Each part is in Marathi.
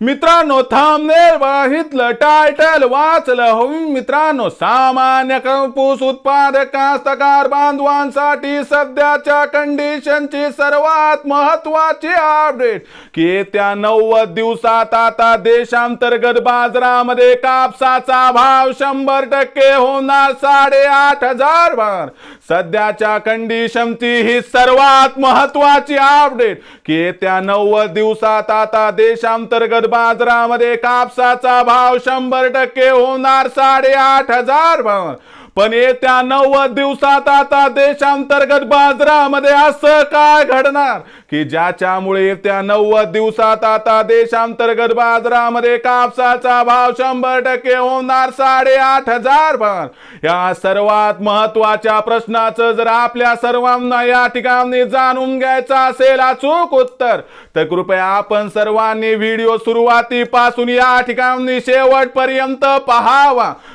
मित्रांनो थांबनेल बघितलं टायटल वाचलं हो मित्रांनो सामान्य कापूस उत्पादक कास्तकार बांधवांसाठी सध्याच्या कंडिशनची सर्वात महत्वाची अपडेट की येत्या नव्वद दिवसात आता देशांतर्गत बाजारामध्ये कापसाचा भाव शंभर टक्के होणार साडेआठ हजार भार. सध्याच्या कंडिशनची ही सर्वात महत्वाची अपडेट की येत्या नव्वद दिवसात आता देशांतर्गत बाजारामध्ये कापसाचा भाव शंभर टक्के होणार साडेआठ हजार भाव पण येत्या नव्वद दिवसात आता देशांतर्गत बाजारामध्ये असं काय घडणार? की ज्याच्यामुळे येत्या नव्वद दिवसात आता देशांतर्गत बाजारामध्ये कापसाचा भाव शंभर टक्के होणार साडेआठ हजार भाव? या सर्वात महत्त्वाच्या प्रश्नाचं जर आपल्या सर्वांना या ठिकाणी जाणून घ्यायचं असेल अचूक उत्तर तर कृपया आपण सर्वांनी व्हिडिओ सुरुवातीपासून या ठिकाणी शेवटपर्यंत पहावा.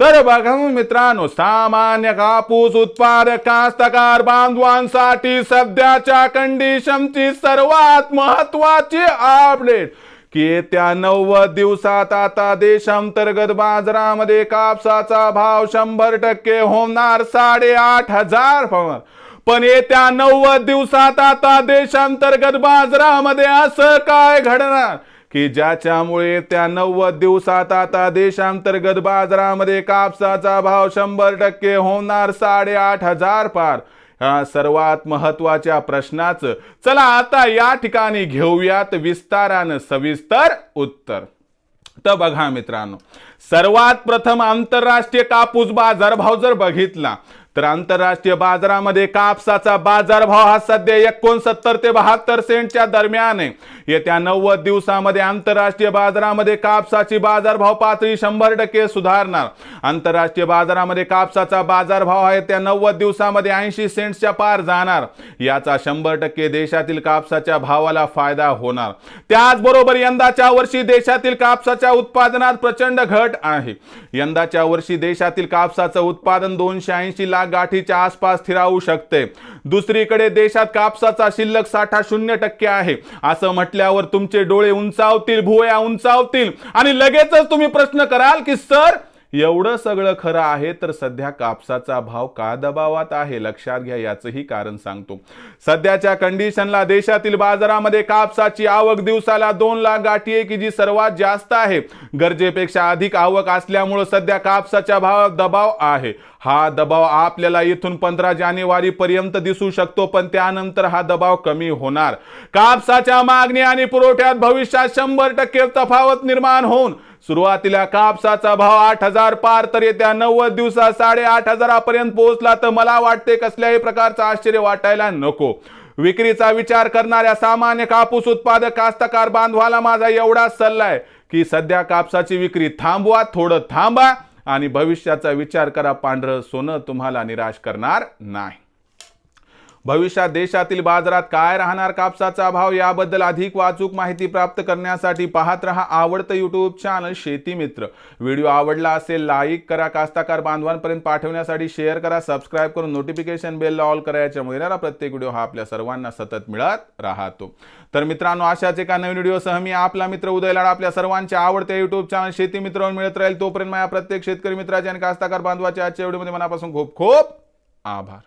तर बघा मित्रांनो सामान्य कापूस उत्पादक कास्तकार बांधवांसाठी सध्याच्या कंडिशनची सर्वात महत्वाची अपडेट येत्या नव्वद दिवसात आता देशांतर्गत बाजारामध्ये कापसाचा भाव शंभर टक्के होणार साडेआठ हजार पवार पण येत्या नव्वद दिवसात आता देशांतर्गत बाजारामध्ये असं काय घडणार? की ज्याच्यामुळे त्या नव्वद दिवसात आता देशांतर्गत बाजारामध्ये कापसाचा भाव शंभर टक्के होणार साडेआठ हजार पार. सर्वात महत्त्वाच्या प्रश्नाचं. चला आता या ठिकाणी घेऊयात विस्तारानं सविस्तर उत्तर. तर बघा मित्रांनो सर्वात प्रथम आंतरराष्ट्रीय कापूस बाजारभाव जर बघितला तर आंतरराष्ट्रीय बाजारामध्ये कापसाचा बाजारभाव हा सध्या एकोणसत्तर ते बहात्तर सेंटच्या दरम्यान आहे. येत्या नव्वद दिवसामध्ये आंतरराष्ट्रीय बाजारामध्ये कापसाची बाजारभाव पातळी शंभर टक्के सुधारणार. आंतरराष्ट्रीय बाजारामध्ये कापसाचा बाजारभाव आहे त्या नव्वद दिवसामध्ये ऐंशी सेंट्सच्या पार जाणार. याचा शंभर टक्के देशातील कापसाच्या भावाला फायदा होणार. त्याचबरोबर यंदाच्या वर्षी देशातील कापसाच्या उत्पादनात प्रचंड घट आहे. यंदाच्या वर्षी देशातील कापसाचं उत्पादन दोनशे ऐंशी लाख गाठीच्या आसपास स्थिरावू शकते. दुसरीकडे देशात कापसाचा शिल्लक साठा शून्य टक्के आहे. असं म्हटल्यावर तुमचे डोळे उंचावतील भुवया उंचावतील. आणि लगेचच तुम्ही प्रश्न कराल की सर एवढं सगळं खरं आहे तर सध्या कापसाचा भाव का दबावात आहे लक्षात घ्या याचंही कारण सांगतो. सध्याच्या कंडिशनला देशातील बाजारामध्ये कापसाची आवक दिवसाला दोन लाख गाठी आहे की जी सर्वात जास्त आहे. गरजेपेक्षा अधिक आवक असल्यामुळं सध्या कापसाच्या भावात दबाव आहे. हा दबाव आपल्याला इथून पंधरा जानेवारी पर्यंत दिसू शकतो पण त्यानंतर हा दबाव कमी होणार. कापसाच्या मागणी आणि पुरवठ्यात भविष्यात शंभर टक्के तफावत निर्माण होऊन सुरुवातीला कापसाचा भाव आठ हजार पार तर येत्या नव्वद दिवसात साडेआठ हजारापर्यंत पोहोचला. तर मला वाटते कसल्याही प्रकारचं आश्चर्य वाटायला नको. विक्रीचा विचार करणाऱ्या सामान्य कापूस उत्पादक कास्तकार बांधवाला माझा एवढाच सल्ला आहे की सध्या कापसाची विक्री थांबवा थोडं थांबा आणि भविष्याचा विचार करा पांढरं सोनं तुम्हाला निराश करणार नाही. भविष्यात देशातील बाजारात काय राहणार कापसाचा भाव याबद्दल अधिक वाचूक माहिती प्राप्त करण्यासाठी पाहत रहा आवडतं यूट्यूब चॅनल शेती मित्र. व्हिडिओ आवडला असेल लाईक करा कास्ताकार बांधवांपर्यंत पाठवण्यासाठी शेअर करा सबस्क्राईब करून नोटिफिकेशन बेल ऑल करा याच्यामुळे येणारा प्रत्येक व्हिडिओ हा आपल्या सर्वांना सतत मिळत राहतो. तर मित्रांनो अशाच एका नवीन व्हिडिओसह मी आपला मित्र उदय लाड आपल्या सर्वांच्या आवडत्या युट्यूब चॅनल शेती मित्र मिळत राहील. तोपर्यंत माझ्या प्रत्येक शेतकरी मित्राच्या आणि कास्ताकार बांधवाच्या आजच्या व्हिडिओमध्ये मनापासून खूप खूप आभार.